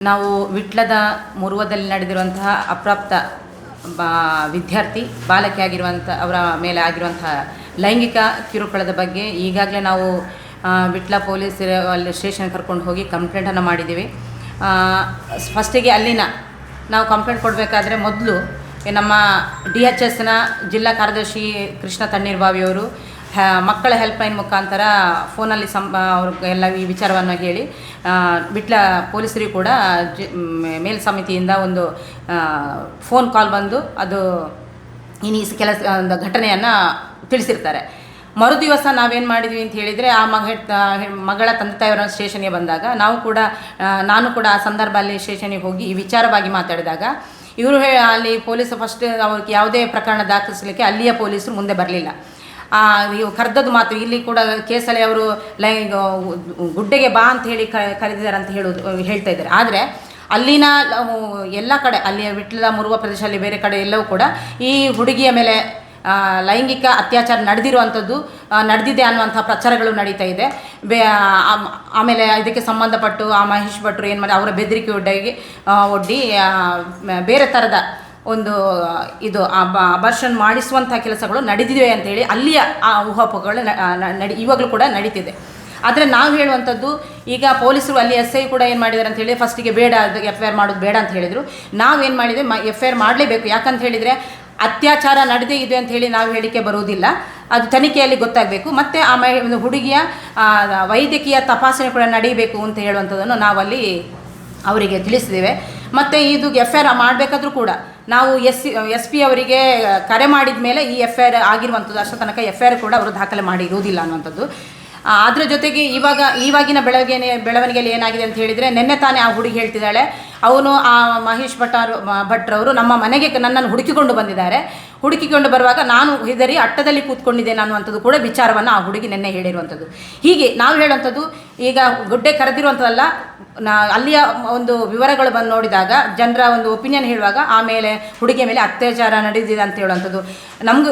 ನಾವು ವಿಟ್ಲದ ಮುರುವದಲ್ಲಿ ನಡೆದಿರುವಂತಹ ಅಪ್ರಾಪ್ತ, ಬಾ, ವಿದ್ಯಾರ್ಥಿ ಬಾಲಕಿಯಾಗಿರುವಂಥ ಅವರ ಮೇಲೆ ಆಗಿರುವಂತಹ ಲೈಂಗಿಕ ಕಿರುಕುಳದ ಬಗ್ಗೆ ಈಗಾಗಲೇ ನಾವು ವಿಟ್ಲ ಪೊಲೀಸ್ ಅಲ್ಲಿ ಸ್ಟೇಷನ್ ಕರ್ಕೊಂಡು ಹೋಗಿ ಕಂಪ್ಲೇಂಟನ್ನು ಮಾಡಿದ್ದೀವಿ. ಫಸ್ಟಿಗೆ ಅಲ್ಲಿನ ನಾವು ಕಂಪ್ಲೇಂಟ್ ಕೊಡಬೇಕಾದ್ರೆ ಮೊದಲು ನಮ್ಮ ಡಿ ಎಚ್ ಎಸ್ನ ಜಿಲ್ಲಾ ಕಾರ್ಯದರ್ಶಿ ಕೃಷ್ಣ ತಣ್ಣೀರ್ಬಾವಿಯವರು ಮಕ್ಕಳ ಹೆಲ್ಪ್ಲೈನ್ ಮುಖಾಂತರ ಫೋನಲ್ಲಿ ಸಂ ಎಲ್ಲ ಈ ವಿಚಾರವನ್ನು ಹೇಳಿ. ಬಿಟ್ಲ ಪೊಲೀಸರಿಗೂ ಕೂಡ ಮೇಲ್ ಸಮಿತಿಯಿಂದ ಒಂದು ಫೋನ್ ಕಾಲ್ ಬಂದು ಅದು ಇನ್ನು ಕೆಲಸ ಒಂದು ಘಟನೆಯನ್ನು ತಿಳಿಸಿರ್ತಾರೆ. ಮರು ದಿವಸ ನಾವೇನು ಮಾಡಿದ್ವಿ ಅಂತ ಹೇಳಿದರೆ ಆ ಮಗ ಮಗಳ ತಂದೆ ತಾಯಿಯವರ ಸ್ಟೇಷನ್ಗೆ ಬಂದಾಗ ನಾವು ಕೂಡ ನಾನು ಕೂಡ ಆ ಸಂದರ್ಭ ಅಲ್ಲಿ ಸ್ಟೇಷನ್ಗೆ ಹೋಗಿ ಈ ವಿಚಾರವಾಗಿ ಮಾತಾಡಿದಾಗ ಇವರು ಅಲ್ಲಿ ಪೊಲೀಸ್ ಫಸ್ಟ್ ಅವ್ರಿಗೆ ಯಾವುದೇ ಪ್ರಕರಣ ದಾಖಲಿಸಲಿಕ್ಕೆ ಅಲ್ಲಿಯ ಪೊಲೀಸರು ಮುಂದೆ ಬರಲಿಲ್ಲ. ಕರೆದದ್ದು ಮಾತು ಇಲ್ಲಿ ಕೂಡ ಕೇಸಲ್ಲಿ ಅವರು ಲೈ ಗುಡ್ಡೆಗೆ ಬಾ ಅಂತ ಹೇಳಿ ಕರೆದಿದ್ದಾರೆ ಅಂತ ಹೇಳೋದು, ಹೇಳ್ತಾ ಇದ್ದಾರೆ. ಆದರೆ ಅಲ್ಲಿನ ಎಲ್ಲ ಕಡೆ, ಅಲ್ಲಿಯ ವಿಟ್ಲದ ಮುರುವ ಪ್ರದೇಶದಲ್ಲಿ ಬೇರೆ ಕಡೆ ಎಲ್ಲವೂ ಕೂಡ ಈ ಹುಡುಗಿಯ ಮೇಲೆ ಲೈಂಗಿಕ ಅತ್ಯಾಚಾರ ನಡೆದಿರುವಂಥದ್ದು ನಡೆದಿದೆ ಅನ್ನುವಂಥ ಪ್ರಚಾರಗಳು ನಡೀತಾ ಇದೆ. ಬೇ ಆಮೇಲೆ ಇದಕ್ಕೆ ಸಂಬಂಧಪಟ್ಟು ಆ ಮಹೇಶ್ ಭಟ್ರು ಏನು ಮಾಡಿ ಅವರ ಬೆದರಿಕೆ ಒಡ್ಡಾಗಿ ಒಡ್ಡಿ ಬೇರೆ ಥರದ ಒಂದು, ಇದು ಅಬರ್ಷನ್ ಮಾಡಿಸುವಂಥ ಕೆಲಸಗಳು ನಡೆದಿವೆ ಅಂತೇಳಿ ಅಲ್ಲಿಯ ಆ ಊಹಾಪೋಹಗಳು ನಡಿ, ಇವಾಗಲೂ ಕೂಡ ನಡೀತಿದೆ. ಆದರೆ ನಾವು ಹೇಳುವಂಥದ್ದು, ಈಗ ಪೊಲೀಸರು ಅಲ್ಲಿ ಎಸ್ ಐ ಕೂಡ ಏನು ಮಾಡಿದ್ದಾರೆ ಅಂತ ಹೇಳಿ ಫಸ್ಟಿಗೆ ಬೇಡ, ಅದು ಎಫ್ ಐ ಆರ್ ಮಾಡೋದು ಬೇಡ ಅಂತ ಹೇಳಿದರು. ನಾವು ಏನು ಮಾಡಿದೆ ಮ ಎಫ್ ಐ ಆರ್ ಮಾಡಲೇಬೇಕು. ಯಾಕಂತ ಹೇಳಿದರೆ ಅತ್ಯಾಚಾರ ನಡೆದೇ ಇದೆ ಅಂತ ಹೇಳಿ ನಾವು ಹೇಳಿಕೆ ಬರುವುದಿಲ್ಲ. ಅದು ತನಿಖೆಯಲ್ಲಿ ಗೊತ್ತಾಗಬೇಕು. ಮತ್ತು ಆ ಒಂದು ಹುಡುಗಿಯ ವೈದ್ಯಕೀಯ ತಪಾಸಣೆ ಕೂಡ ನಡೀಬೇಕು ಅಂತ ಹೇಳುವಂಥದ್ದನ್ನು ನಾವಲ್ಲಿ ಅವರಿಗೆ ತಿಳಿಸಿದ್ದೇವೆ. ಮತ್ತು ಇದು ಎಫ್ ಐ ಆರ್ ಮಾಡಬೇಕಾದ್ರೂ ಕೂಡ ನಾವು ಎಸ್ ಎಸ್ ಪಿ ಅವರಿಗೆ ಕರೆ ಮಾಡಿದ ಮೇಲೆ ಈ ಎಫ್ ಐ ಆರ್ ಆಗಿರುವಂಥದ್ದು ಅಷ್ಟೋ ತನಕ ಎಫ್ ಐ ಆರ್ ಕೂಡ ಅವರು ದಾಖಲೆ ಮಾಡಿರುವುದಿಲ್ಲ ಅನ್ನುವಂಥದ್ದು. ಅದರ ಜೊತೆಗೆ ಇವಾಗ ಇವಾಗಿನ ಬೆಳವಣಿಗೆ ಬೆಳವಣಿಗೆಯಲ್ಲಿ ಏನಾಗಿದೆ ಅಂತ ಹೇಳಿದರೆ ನಿನ್ನೆ ತಾನೇ ಆ ಹುಡುಗಿ ಹೇಳ್ತಿದ್ದಾಳೆ, ಅವನು ಆ ಮಹೇಶ್ ಭಟ್ಟಾರು ಭಟ್ರವರು ನಮ್ಮ ಮನೆಗೆ ನನ್ನನ್ನು ಹುಡುಕಿಕೊಂಡು ಬಂದಿದ್ದಾರೆ. ಹುಡುಕಿಕೊಂಡು ಬರುವಾಗ ನಾನು ಹೆದರಿ ಅಟ್ಟದಲ್ಲಿ ಕೂತ್ಕೊಂಡಿದ್ದೇನೆ ಅನ್ನುವಂಥದ್ದು ಕೂಡ ವಿಚಾರವನ್ನು ಆ ಹುಡುಗಿ ನೆನ್ನೆ ಹೇಳಿರುವಂಥದ್ದು. ಹೀಗೆ ನಾವು ಹೇಳುವಂಥದ್ದು, ಈಗ ಗುಡ್ಡೆ ಕರೆದಿರುವಂಥದ್ದಲ್ಲ, ನಾ ಅಲ್ಲಿಯ ಒಂದು ವಿವರಗಳು ಬಂದು ನೋಡಿದಾಗ ಜನರ ಒಂದು ಒಪಿನಿಯನ್ ಹೇಳುವಾಗ ಆಮೇಲೆ ಹುಡುಗಿಯ ಮೇಲೆ ಅತ್ಯಾಚಾರ ನಡೆದಿದೆ ಅಂತ ಹೇಳುವಂಥದ್ದು. ನಮಗೂ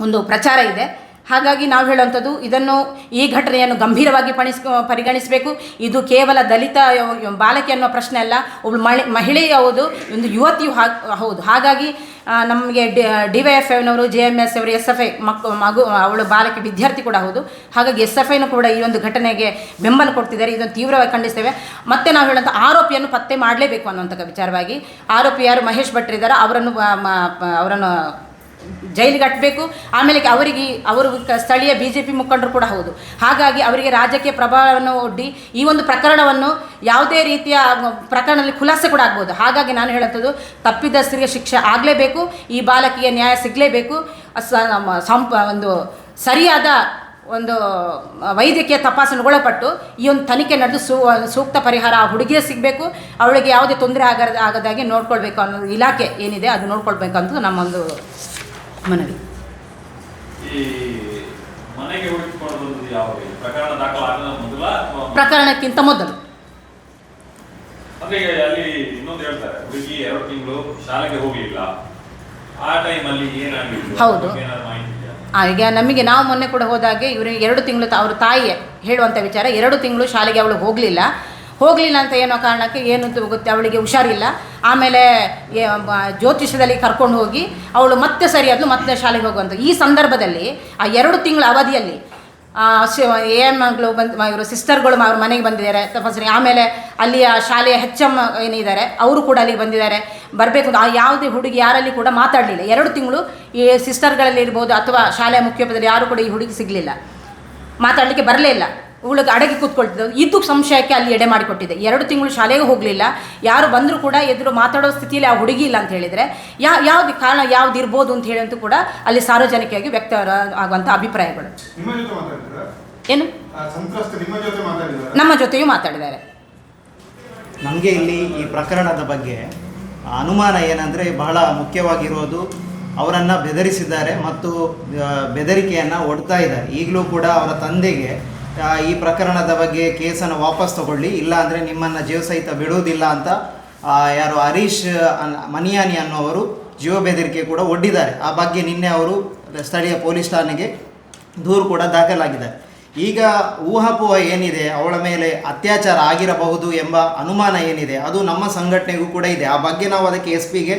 ಒಂದು ಪ್ರಚಾರ ಇದೆ. ಹಾಗಾಗಿ ನಾವು ಹೇಳುವಂಥದ್ದು, ಇದನ್ನು ಈ ಘಟನೆಯನ್ನು ಗಂಭೀರವಾಗಿ ಪಣಿಸ್ ಪರಿಗಣಿಸಬೇಕು. ಇದು ಕೇವಲ ದಲಿತ ಬಾಲಕಿ ಅನ್ನೋ ಪ್ರಶ್ನೆ ಅಲ್ಲ ಒಬ್ಬಳು ಮಳೆ, ಮಹಿಳೆ ಹೌದು, ಒಂದು ಯುವತಿಯು ಹೌದು. ಹಾಗಾಗಿ ನಮಗೆ ಡಿ ಡಿ ವೈ ಎಫ್ ಐನವರು ಜೆ ಎಂ ಎಸ್ ಅವರು ಎಸ್ ಎಫ್ ಐ ಮಕ್, ಮಗು, ಅವಳು ಬಾಲಕಿ ವಿದ್ಯಾರ್ಥಿ ಕೂಡ ಹೌದು. ಹಾಗಾಗಿ ಎಸ್ ಎಫ್ ಐನು ಕೂಡ ಈ ಒಂದು ಘಟನೆಗೆ ಬೆಂಬಲ ಕೊಡ್ತಿದ್ದಾರೆ. ಇದನ್ನು ತೀವ್ರವಾಗಿ ಖಂಡಿಸ್ತೇವೆ. ಮತ್ತೆ ನಾವು ಹೇಳುವಂಥ ಆರೋಪಿಯನ್ನು ಪತ್ತೆ ಮಾಡಲೇಬೇಕು ಅನ್ನುವಂಥ ವಿಚಾರವಾಗಿ, ಆರೋಪಿ ಯಾರು ಮಹೇಶ್ ಭಟ್ರಿದ್ದಾರೆ ಅವರನ್ನು ಅವರನ್ನು ಜೈಲಿಗೆ ಕಟ್ಟಬೇಕು ಆಮೇಲೆ ಅವರಿಗೆ ಅವರು ಸ್ಥಳೀಯ ಬಿ ಜೆ ಪಿ ಮುಖಂಡರು ಕೂಡ ಹೌದು. ಹಾಗಾಗಿ ಅವರಿಗೆ ರಾಜಕೀಯ ಪ್ರಭಾವವನ್ನು ಒಡ್ಡಿ ಈ ಒಂದು ಪ್ರಕರಣವನ್ನು ಯಾವುದೇ ರೀತಿಯ ಪ್ರಕರಣದಲ್ಲಿ ಖುಲಾಸೆ ಕೂಡ ಆಗ್ಬೋದು. ಹಾಗಾಗಿ ನಾನು ಹೇಳುವಂಥದ್ದು ತಪ್ಪಿದಸ್ಥರಿಗೆ ಶಿಕ್ಷೆ ಆಗಲೇಬೇಕು, ಈ ಬಾಲಕಿಗೆ ನ್ಯಾಯ ಸಿಗಲೇಬೇಕು. ಸಂಪ ಒಂದು ಸರಿಯಾದ ಒಂದು ವೈದ್ಯಕೀಯ ತಪಾಸಣೆಗೊಳಪಟ್ಟು ಈ ಒಂದು ತನಿಖೆ ನಡೆದು ಸೂ ಸೂಕ್ತ ಪರಿಹಾರ ಆ ಹುಡುಗಿಯೇ ಸಿಗಬೇಕು. ಅವಳಿಗೆ ಯಾವುದೇ ತೊಂದರೆ ಆಗದ ಆಗದಾಗೆ ನೋಡ್ಕೊಳ್ಬೇಕು ಅನ್ನೋ ಇಲಾಖೆ ಏನಿದೆ ಅದು ನೋಡ್ಕೊಳ್ಬೇಕು ಅಂತ ನಮ್ಮೊಂದು ಮನವಿ. ಪ್ರಕರಣಕ್ಕಿಂತ ಮೊದಲು. ಅಂದ್ರೆ ಅಲ್ಲಿ ಇನ್ನೊಂದು ಹೇಳ್ತಾರೆ ಹುಡುಗಿ ಎರಡು ತಿಂಗಳು ಶಾಲೆಗೆ ಹೋಗ್ಲಿಲ್ಲ. ಆ ಟೈಮಲ್ಲಿ ಏನಾಗಿತ್ತು? ಹೌದು. ಈಗ ನಮಗೆ ನಾವು ಮೊನ್ನೆ ಕೂಡ ಹೋದಾಗೆ ಇವರು ಎರಡು ತಿಂಗಳು ಅವ್ರ ತಾಯಿ ಹೇಳುವಂಥ ವಿಚಾರ ಎರಡು ತಿಂಗಳು ಶಾಲೆಗೆ ಅವಳು ಹೋಗಲಿಲ್ಲ. ಹೋಗಲಿಲ್ಲ ಅಂತ ಏನೋ ಕಾರಣಕ್ಕೆ ಏನು ಅಂತ ಗೊತ್ತೆ ಅವಳಿಗೆ ಹುಷಾರಿಲ್ಲ. ಆಮೇಲೆ ಜ್ಯೋತಿಷ್ಯದಲ್ಲಿ ಕರ್ಕೊಂಡು ಹೋಗಿ ಅವಳು ಮತ್ತೆ ಸರಿಯಾದ್ಲು ಮತ್ತೆ ಶಾಲೆಗೆ ಹೋಗುವಂಥ ಈ ಸಂದರ್ಭದಲ್ಲಿ, ಆ ಎರಡು ತಿಂಗಳ ಅವಧಿಯಲ್ಲಿ ಎ ಎಂ ಮಗಳು ಬಂದು ಇವರು ಸಿಸ್ಟರ್ಗಳು ಅವ್ರ ಮನೆಗೆ ಬಂದಿದ್ದಾರೆ ತಪಾಸಣೆ ಆಮೇಲೆ ಅಲ್ಲಿಯ ಶಾಲೆಯ ಹೆಚ್ ಎಂ ಏನಿದ್ದಾರೆ, ಅವರು ಕೂಡ ಅಲ್ಲಿಗೆ ಬಂದಿದ್ದಾರೆ. ಬರಬೇಕು ಆ ಯಾವುದೇ ಹುಡುಗಿ ಯಾರಲ್ಲಿ ಕೂಡ ಮಾತಾಡಲಿಲ್ಲ. ಎರಡು ತಿಂಗಳು ಈ ಸಿಸ್ಟರ್ಗಳಲ್ಲಿ ಇರ್ಬೋದು ಅಥವಾ ಶಾಲೆಯ ಮುಖ್ಯೋಪಾಧ್ಯಾಯರು ಯಾರು ಕೂಡ ಈ ಹುಡುಗಿ ಸಿಗಲಿಲ್ಲ. ಮಾತಾಡಲಿಕ್ಕೆ ಬರಲೇ ಇಲ್ಲ. ಇವಳಿಗೆ ಅಡಗಿ ಕೂತ್ಕೊಳ್ತಿದ್ದವು ಇದು ಸಂಶಯಕ್ಕೆ ಅಲ್ಲಿ ಎಡೆ ಮಾಡಿಕೊಟ್ಟಿದೆ. ಎರಡು ತಿಂಗಳು ಶಾಲೆಗೆ ಹೋಗಲಿಲ್ಲ. ಯಾರು ಬಂದರೂ ಕೂಡ ಎದುರು ಮಾತಾಡೋ ಸ್ಥಿತಿಯಲ್ಲಿ ಆ ಹುಡುಗಿ ಇಲ್ಲ ಅಂತ ಹೇಳಿದರೆ ಯಾ ಯಾವ್ದು ಕಾರಣ ಯಾವ್ದು ಇರ್ಬೋದು ಅಂತ ಹೇಳಿ ಅಂತೂ ಕೂಡ ಅಲ್ಲಿ ಸಾರ್ವಜನಿಕವಾಗಿ ವ್ಯಕ್ತ ಆಗುವಂಥ ಅಭಿಪ್ರಾಯಗಳು. ನಿಮ್ಮ ಜೊತೆ ಮಾತಾಡಿದ್ರ ಏನು? ನಿಮ್ಮ ಜೊತೆ ಮಾತಾಡಿದ್ರ ನಮ್ಮ ಜೊತೆಯೂ ಮಾತಾಡಿದ್ದಾರೆ. ನಮಗೆ ಇಲ್ಲಿ ಈ ಪ್ರಕರಣದ ಬಗ್ಗೆ ಅನುಮಾನ ಏನಂದರೆ ಬಹಳ ಮುಖ್ಯವಾಗಿರೋದು ಅವರನ್ನು ಬೆದರಿಸಿದ್ದಾರೆ ಮತ್ತು ಬೆದರಿಕೆಯನ್ನು ಒಡ್ತಾ ಇದ್ದಾರೆ. ಈಗಲೂ ಕೂಡ ಅವರ ತಂದೆಗೆ ಈ ಪ್ರಕರಣದ ಬಗ್ಗೆ ಕೇಸನ್ನು ವಾಪಸ್ ತಗೊಳ್ಳಿ. ಇಲ್ಲ ಅಂದರೆ ನಿಮ್ಮನ್ನು ಜೀವ ಸಹಿತ ಬಿಡುವುದಿಲ್ಲ ಅಂತ ಯಾರು ಹರೀಶ್ ಮನಿಯಾನಿ ಅನ್ನೋವರು ಜೀವ ಬೆದರಿಕೆ ಕೂಡ ಒಡ್ಡಿದ್ದಾರೆ. ಆ ಬಗ್ಗೆ ನಿನ್ನೆ ಅವರು ಸ್ಥಳೀಯ ಪೊಲೀಸ್ ಠಾಣೆಗೆ ದೂರು ಕೂಡ ದಾಖಲಾಗಿದೆ ಈಗ ಊಹಾಪೋಹ ಏನಿದೆ, ಅವಳ ಮೇಲೆ ಅತ್ಯಾಚಾರ ಆಗಿರಬಹುದು ಎಂಬ ಅನುಮಾನ ಏನಿದೆ, ಅದು ನಮ್ಮ ಸಂಘಟನೆಗೂ ಕೂಡ ಇದೆ. ಆ ಬಗ್ಗೆ ನಾವು ಅದಕ್ಕೆ ಎಸ್ ಪಿಗೆ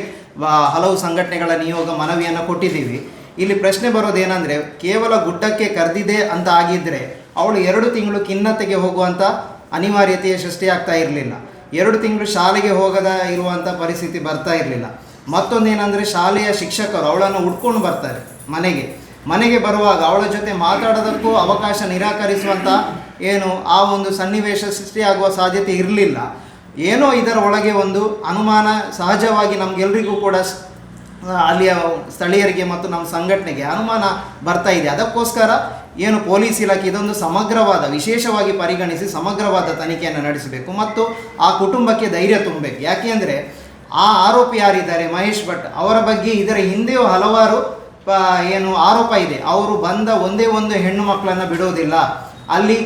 ಹಲವು ಸಂಘಟನೆಗಳ ನಿಯೋಗ ಮನವಿಯನ್ನು ಕೊಟ್ಟಿದ್ದೀವಿ. ಇಲ್ಲಿ ಪ್ರಶ್ನೆ ಬರೋದೇನೆಂದರೆ, ಕೇವಲ ಗುಡ್ಡಕ್ಕೆ ಕರೆದಿದೆ ಅಂತ ಆಗಿದ್ದರೆ ಅವಳು ಎರಡು ತಿಂಗಳು ಖಿನ್ನತೆಗೆ ಹೋಗುವಂಥ ಅನಿವಾರ್ಯತೆಯ ಸೃಷ್ಟಿಯಾಗ್ತಾ ಇರಲಿಲ್ಲ. ಎರಡು ತಿಂಗಳು ಶಾಲೆಗೆ ಹೋಗದ ಇರುವಂಥ ಪರಿಸ್ಥಿತಿ ಬರ್ತಾ ಇರಲಿಲ್ಲ. ಮತ್ತೊಂದೇನೆಂದರೆ ಶಾಲೆಯ ಶಿಕ್ಷಕರು ಅವಳನ್ನು ಹುಡ್ಕೊಂಡು ಬರ್ತಾರೆ ಮನೆಗೆ. ಮನೆಗೆ ಬರುವಾಗ ಅವಳ ಜೊತೆ ಮಾತಾಡೋದಕ್ಕೂ ಅವಕಾಶ ನಿರಾಕರಿಸುವಂಥ ಏನು ಆ ಒಂದು ಸನ್ನಿವೇಶ ಸೃಷ್ಟಿಯಾಗುವ ಸಾಧ್ಯತೆ ಇರಲಿಲ್ಲ. ಏನೋ ಇದರ ಒಳಗೆ ಒಂದು ಅನುಮಾನ ಸಹಜವಾಗಿ ನಮಗೆಲ್ಲರಿಗೂ ಕೂಡ ಅಲ್ಲಿಯ ಸ್ಥಳೀಯರಿಗೆ ಮತ್ತು ನಮ್ಮ ಸಂಘಟನೆಗೆ ಅನುಮಾನ ಬರ್ತಾ ಇದೆ. ಅದಕ್ಕೋಸ್ಕರ ಏನು ಪೊಲೀಸ್ ಇಲಾಖೆ ಇದೊಂದು ಸಮಗ್ರವಾದ, ವಿಶೇಷವಾಗಿ ಪರಿಗಣಿಸಿ ಸಮಗ್ರವಾದ ತನಿಖೆಯನ್ನು ನಡೆಸಬೇಕು ಮತ್ತು ಆ ಕುಟುಂಬಕ್ಕೆ ಧೈರ್ಯ ತುಂಬಬೇಕು. ಯಾಕೆಂದರೆ ಆ ಆರೋಪಿ ಯಾರಿದ್ದಾರೆ? ಮಹೇಶ್ ಭಟ್. ಅವರ ಬಗ್ಗೆ ಇದರ ಹಿಂದೆಯೂ ಹಲವಾರು ಏನು ಆರೋಪ ಇದೆ. ಅವರು ಬಂದ ಒಂದೇ ಒಂದು ಹೆಣ್ಣು ಮಕ್ಕಳನ್ನು ಬಿಡೋದಿಲ್ಲ. ಅಲ್ಲಿ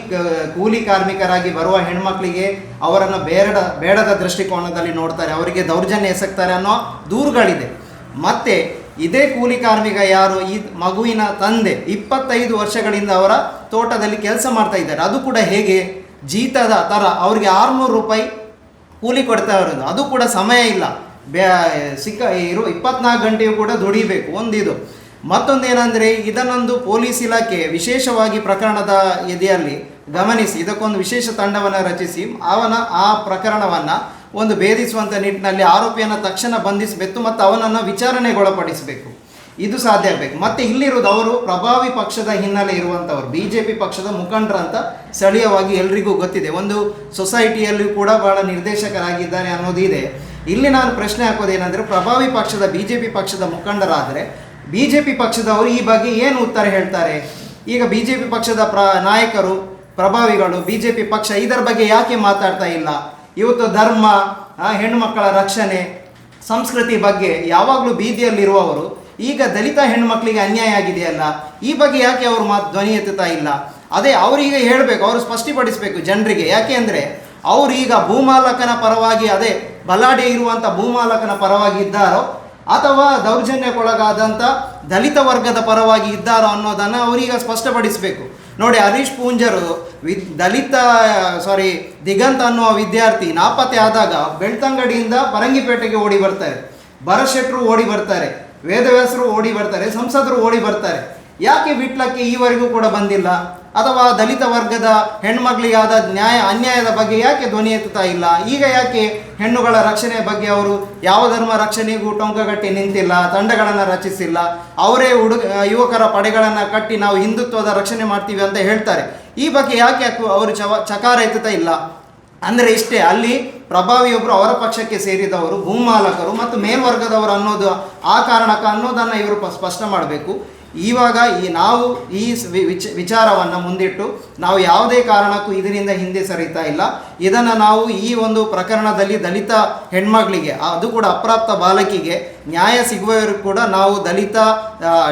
ಕೂಲಿ ಕಾರ್ಮಿಕರಾಗಿ ಬರುವ ಹೆಣ್ಮಕ್ಳಿಗೆ ಅವರನ್ನು ಬೇಡ ಬೇಡದ ದೃಷ್ಟಿಕೋನದಲ್ಲಿ ನೋಡ್ತಾರೆ. ಅವರಿಗೆ ದೌರ್ಜನ್ಯ ಎಸಗ್ತಾರೆ ಅನ್ನೋ ದೂರುಗಳಿದೆ. ಮತ್ತೆ ಇದೇ ಕೂಲಿ ಕಾರ್ಮಿಕ ಯಾರು? ಈ ಮಗುವಿನ ತಂದೆ ಇಪ್ಪತ್ತೈದು ವರ್ಷಗಳಿಂದ ಅವರ ತೋಟದಲ್ಲಿ ಕೆಲಸ ಮಾಡ್ತಾ ಇದ್ದಾರೆ. ಅದು ಕೂಡ ಹೇಗೆ? ಜೀತದ ಥರ ಅವ್ರಿಗೆ ಆರುನೂರು ರೂಪಾಯಿ ಕೂಲಿ ಕೊಡ್ತಾ ಇರೋದು. ಅದು ಕೂಡ ಸಮಯ ಇಲ್ಲ. ಬ್ಯಾ, ಸಿಕ್ಕ, ಇರೋ ಇಪ್ಪತ್ನಾಲ್ಕು ಗಂಟೆಯೂ ಕೂಡ ದುಡಿಬೇಕು. ಒಂದಿದು. ಮತ್ತೊಂದೇನೆಂದರೆ ಇದನ್ನೊಂದು ಪೊಲೀಸ್ ಇಲಾಖೆ ವಿಶೇಷವಾಗಿ ಪ್ರಕರಣದ ಎದೆಯಲ್ಲಿ ಗಮನಿಸಿ, ಇದಕ್ಕೊಂದು ವಿಶೇಷ ತಂಡವನ್ನು ರಚಿಸಿ, ಅವನ ಆ ಪ್ರಕರಣವನ್ನು ಒಂದು ಭೇದಿಸುವಂಥ ನಿಟ್ಟಿನಲ್ಲಿ ಆರೋಪಿಯನ್ನು ತಕ್ಷಣ ಬಂಧಿಸಬೇಕು ಮತ್ತು ಅವನನ್ನು ವಿಚಾರಣೆಗೊಳಪಡಿಸಬೇಕು. ಇದು ಸಾಧ್ಯ ಆಗಬೇಕು. ಮತ್ತು ಇಲ್ಲಿರೋದು ಅವರು ಪ್ರಭಾವಿ ಪಕ್ಷದ ಹಿನ್ನೆಲೆ ಇರುವಂಥವ್ರು ಬಿ ಜೆ ಪಿ ಪಕ್ಷದ ಮುಖಂಡರು ಅಂತ ಸ್ಥಳೀಯವಾಗಿ ಎಲ್ರಿಗೂ ಗೊತ್ತಿದೆ. ಒಂದು ಸೊಸೈಟಿಯಲ್ಲಿ ಕೂಡ ಬಹಳ ನಿರ್ದೇಶಕರಾಗಿದ್ದಾರೆ ಅನ್ನೋದಿದೆ ಇಲ್ಲಿ ನಾನು ಪ್ರಶ್ನೆ ಹಾಕೋದೇನೆಂದರೆ ಪ್ರಭಾವಿ ಪಕ್ಷದ ಬಿ ಜೆ ಪಿ ಪಕ್ಷದ ಮುಖಂಡರಾದರೆ ಬಿ ಜೆ ಪಿ ಪಕ್ಷದವರು ಈ ಬಗ್ಗೆ ಏನು ಉತ್ತರ ಹೇಳ್ತಾರೆ? ಈಗ ಬಿ ಜೆ ಪಿ ಪಕ್ಷದ ಪ್ರ ನಾಯಕರು, ಪ್ರಭಾವಿಗಳು ಬಿ ಜೆ ಪಿ ಪಕ್ಷ ಇದರ ಬಗ್ಗೆ ಯಾಕೆ ಮಾತಾಡ್ತಾ ಇಲ್ಲ? ಇವತ್ತು ಧರ್ಮ ಹೆಣ್ಣುಮಕ್ಕಳ ಹೆಣ್ಣು ಮಕ್ಕಳ ರಕ್ಷಣೆ, ಸಂಸ್ಕೃತಿ ಬಗ್ಗೆ ಯಾವಾಗಲೂ ಬೀದಿಯಲ್ಲಿರುವವರು, ಈಗ ದಲಿತ ಹೆಣ್ಣುಮಕ್ಕಳಿಗೆ ಅನ್ಯಾಯ ಆಗಿದೆಯಲ್ಲ, ಈ ಬಗ್ಗೆ ಯಾಕೆ ಅವರು ಮಾತು ಧ್ವನಿ ಎತ್ತುತ್ತಾ ಇಲ್ಲ? ಅದೇ ಅವರೀಗ ಹೇಳಬೇಕು, ಅವರು ಸ್ಪಷ್ಟಪಡಿಸಬೇಕು ಜನರಿಗೆ. ಯಾಕೆ ಅಂದರೆ ಅವರೀಗ ಭೂಮಾಲಕನ ಪರವಾಗಿ, ಅದೇ ಬಲಾಢ್ಯ ಇರುವಂಥ ಭೂಮಾಲಕನ ಪರವಾಗಿ ಇದ್ದಾರೋ, ಅಥವಾ ದೌರ್ಜನ್ಯಕ್ಕೊಳಗಾದಂಥ ದಲಿತ ವರ್ಗದ ಪರವಾಗಿ ಇದ್ದಾರೋ ಅನ್ನೋದನ್ನು ಅವರೀಗ ಸ್ಪಷ್ಟಪಡಿಸಬೇಕು. ನೋಡಿ ಹರೀಶ್ ಪೂಂಜರು ವಿ ದಲಿತ ಸಾರಿ ದಿಗಂತ್ ಅನ್ನುವ ವಿದ್ಯಾರ್ಥಿ ನಾಪತ್ತೆ ಆದಾಗ ಬೆಳ್ತಂಗಡಿಯಿಂದ ಪರಂಗಿಪೇಟೆಗೆ ಓಡಿ ಬರ್ತಾರೆ. ಭರಶೆಟ್ರು ಓಡಿ ಬರ್ತಾರೆ. ವೇದವ್ಯಾಸರು ಓಡಿ ಬರ್ತಾರೆ. ಸಂಸದರು ಓಡಿ ಬರ್ತಾರೆ. ಯಾಕೆ ವಿಟ್ಲಕ್ಕೆ ಈವರೆಗೂ ಕೂಡ ಬಂದಿಲ್ಲ? ಅಥವಾ ದಲಿತ ವರ್ಗದ ಹೆಣ್ಮಗಳಿಗಾದ ನ್ಯಾಯ ಅನ್ಯಾಯದ ಬಗ್ಗೆ ಯಾಕೆ ಧ್ವನಿ ಎತ್ತುತ್ತಾ ಇಲ್ಲ? ಈಗ ಯಾಕೆ ಹೆಣ್ಣುಗಳ ರಕ್ಷಣೆಯ ಬಗ್ಗೆ ಅವರು ಯಾವ ಧರ್ಮ ರಕ್ಷಣೆಗೂ ಟೊಂಕಗಟ್ಟಿ ನಿಂತಿಲ್ಲ, ತಂಡಗಳನ್ನು ರಚಿಸಿಲ್ಲ? ಅವರೇ ಹುಡುಗ, ಯುವಕರ ಪಡೆಗಳನ್ನು ಕಟ್ಟಿ ನಾವು ಹಿಂದುತ್ವದ ರಕ್ಷಣೆ ಮಾಡ್ತೀವಿ ಅಂತ ಹೇಳ್ತಾರೆ. ಈ ಬಗ್ಗೆ ಯಾಕೆ ಅವರು ಚವ, ಚಕಾರ ಎತ್ತುತ್ತಾ ಇಲ್ಲ? ಅಂದರೆ ಇಷ್ಟೇ, ಅಲ್ಲಿ ಪ್ರಭಾವಿಯೊಬ್ಬರು ಅವರ ಪಕ್ಷಕ್ಕೆ ಸೇರಿದವರು, ಭೂಮಾಲಕರು ಮತ್ತು ಮೇಲ್ವರ್ಗದವರು ಅನ್ನೋದು ಆ ಕಾರಣಕ್ಕೆ ಅನ್ನೋದನ್ನು ಇವರು ಸ್ಪಷ್ಟ ಮಾಡಬೇಕು. ಇವಾಗ ಈ ನಾವು ಈ ವಿಚ ವಿಚಾರವನ್ನು ಮುಂದಿಟ್ಟು ನಾವು ಯಾವುದೇ ಕಾರಣಕ್ಕೂ ಇದರಿಂದ ಹಿಂದೆ ಸರಿತಾ ಇಲ್ಲ. ಇದನ್ನು ನಾವು ಈ ಒಂದು ಪ್ರಕರಣದಲ್ಲಿ ದಲಿತ ಹೆಣ್ಮಗಳಿಗೆ, ಅದು ಕೂಡ ಅಪ್ರಾಪ್ತ ಬಾಲಕಿಗೆ ನ್ಯಾಯ ಸಿಗುವವರು ಕೂಡ ನಾವು Dalit